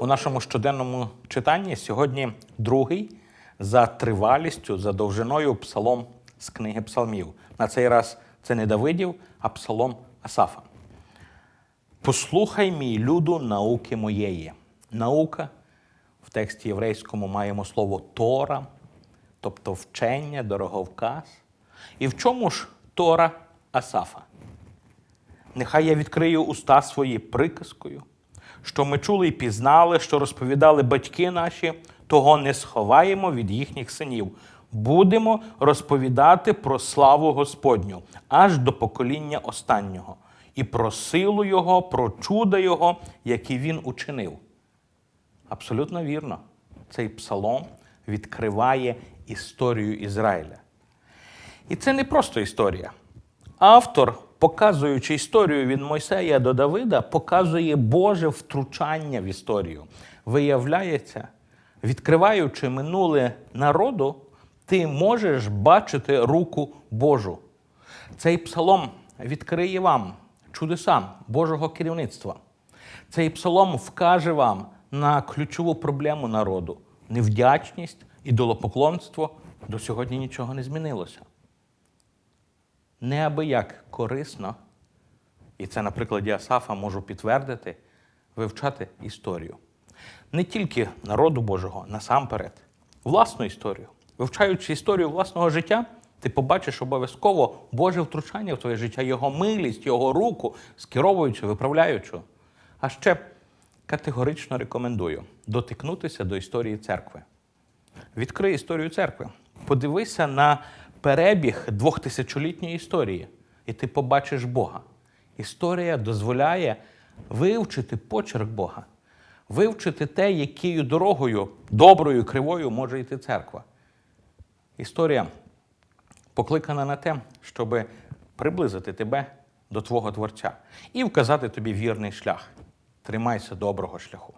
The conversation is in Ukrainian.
У нашому щоденному читанні сьогодні другий за тривалістю, за довжиною псалом з книги псалмів. На цей раз це не Давидів, а псалом Асафа. Послухай мій люду науки моєї. Наука в тексті єврейському маємо слово Тора, тобто вчення, дороговказ. І в чому ж Тора Асафа? Нехай я відкрию уста свої приказкою, що ми чули і пізнали, що розповідали батьки наші, того не сховаємо від їхніх синів. Будемо розповідати про славу Господню аж до покоління останнього, і про силу Його, про чуда Його, які він учинив. Абсолютно вірно. Цей псалом відкриває історію Ізраїля. І це не просто історія. Автор, показуючи історію від Мойсея до Давида, показує Боже втручання в історію. Виявляється, відкриваючи минуле народу, ти можеш бачити руку Божу. Цей псалом відкриє вам чудеса Божого керівництва. Цей псалом вкаже вам на ключову проблему народу невдячність, ідолопоклонство. До сьогодні нічого не змінилося неабияк корисно, і це на прикладі Асафа можу підтвердити, вивчати історію. Не тільки народу Божого, насамперед, власну історію. Вивчаючи історію власного життя, ти побачиш обов'язково Боже втручання в твоє життя, Його милість, Його руку, скеровуючи, виправляючи. А ще категорично рекомендую дотикнутися до історії церкви. Відкрий історію церкви. Подивися на перебіг двохтисячолітньої історії, і ти побачиш Бога. Історія дозволяє вивчити почерк Бога, вивчити те, якою дорогою, доброю, кривою може йти церква. Історія покликана на те, щоб приблизити тебе до Твого Творця і вказати тобі вірний шлях. Тримайся доброго шляху.